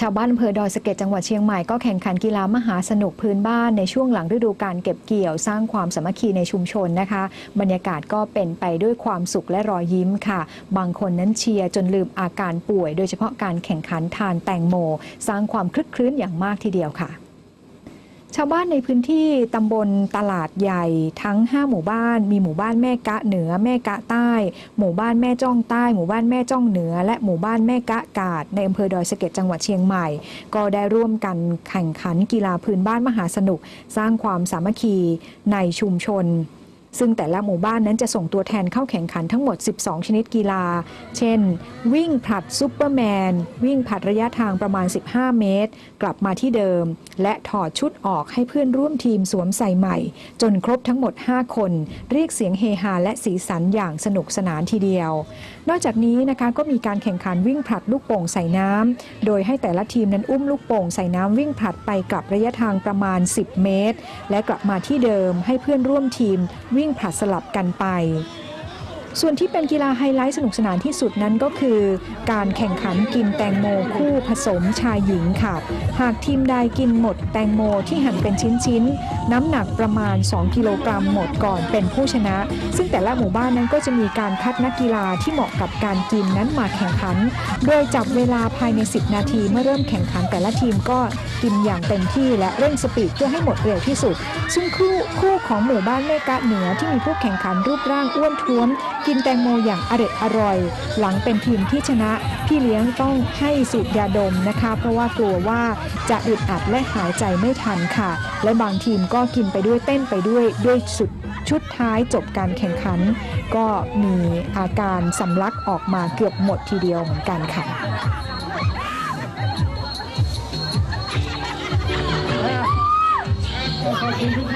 ชาวบ้านอำเภอดอยสะเก็ดจังหวัดเชียงใหม่ก็แข่งขันกีฬามหาสนุกพื้นบ้านในช่วงหลังฤดูการเก็บเกี่ยวสร้างความสามัคคีในชุมชนนะคะ บรรยากาศก็เป็นไปด้วยความสุขและรอยยิ้มค่ะ บางคนนั้นเชียร์จนลืมอาการป่วย โดยเฉพาะการแข่งขันทานแตงโม สร้างความคลึกคลื้นอย่างมากทีเดียวค่ะ ชาวบ้านในพื้นที่ตำบลตลาดใหญ่ทั้ง 5 หมู่บ้าน มีหมู่บ้านแม่กะเหนือแม่กะใต้ หมู่บ้านแม่จ้องใต้ หมู่บ้านแม่จ้องเหนือ และหมู่บ้านแม่กะกาดในอำเภอดอยสะเก็ดจังหวัดเชียงใหม่ ก็ได้ร่วมกันแข่งขันกีฬาพื้นบ้านมหาสนุก สร้างความสามัคคีในชุมชน ซึ่งแต่ละหมู่บ้านนั้นจะส่งตัวแทนเข้าแข่งขันทั้งหมด 12 ชนิดกีฬา เช่น วิ่งผลัดซุปเปอร์แมน วิ่งผลัดระยะทางประมาณ 15 เมตร กลับมาที่เดิม และถอดชุดออกให้เพื่อนร่วมทีมสวมใส่ใหม่ จนครบทั้งหมด 5 คน เรียกเสียงเฮฮาและสีสันอย่างสนุกสนานทีเดียว นอกจากนี้นะคะก็มีการแข่งขันวิ่งผลัดลูกโป่งใส่น้ำโดยให้แต่ละทีมนั้นอุ้มลูกโป่งใส่น้ำวิ่งผลัดไปกลับระยะทางประมาณ 10 เมตร และกลับมาที่เดิมให้เพื่อนร่วมทีมวิ่งผลัดสลับกันไป ส่วนที่เป็นกีฬาไฮไลท์สนุกสนานที่สุดนั้นก็คือ การแข่งขันกินแตงโมคู่ผสมชายหญิงค่ะ หากทีมใดกินหมดแตงโมที่หั่นเป็นชิ้นๆ น้ำหนักประมาณ 2 กิโลกรัมหมดก่อนเป็นผู้ชนะ ซึ่งแต่ละหมู่บ้านนั้นก็จะมีการคัดนักกีฬาที่เหมาะกับการกินนั้นมาแข่งขัน โดยจับเวลาภายใน 10 นาทีเมื่อเริ่มแข่งขันแต่ละทีมก็กินอย่างเต็มที่และเร่งสปีดเพื่อให้หมดเร็วที่สุด ซึ่งคู่คู่ของหมู่บ้านแม่กะเหนือที่มีผู้แข่งขันรูปร่างอ้วนท้วมกินแตงโมอย่างอร็ดอร่อย หลังเป็นทีมที่ชนะ พี่เลี้ยงต้องให้สูบยาดมนะคะ เพราะว่ากลัวว่าจะอึดอัดและหายใจไม่ทันค่ะ และบางทีมก็กินไปด้วยเต้นไปด้วยด้วยสุดชุดท้ายจบการแข่งขัน ก็มีอาการสำลักออกมาเกือบหมดทีเดียวเหมือนกันค่ะทุกท่าน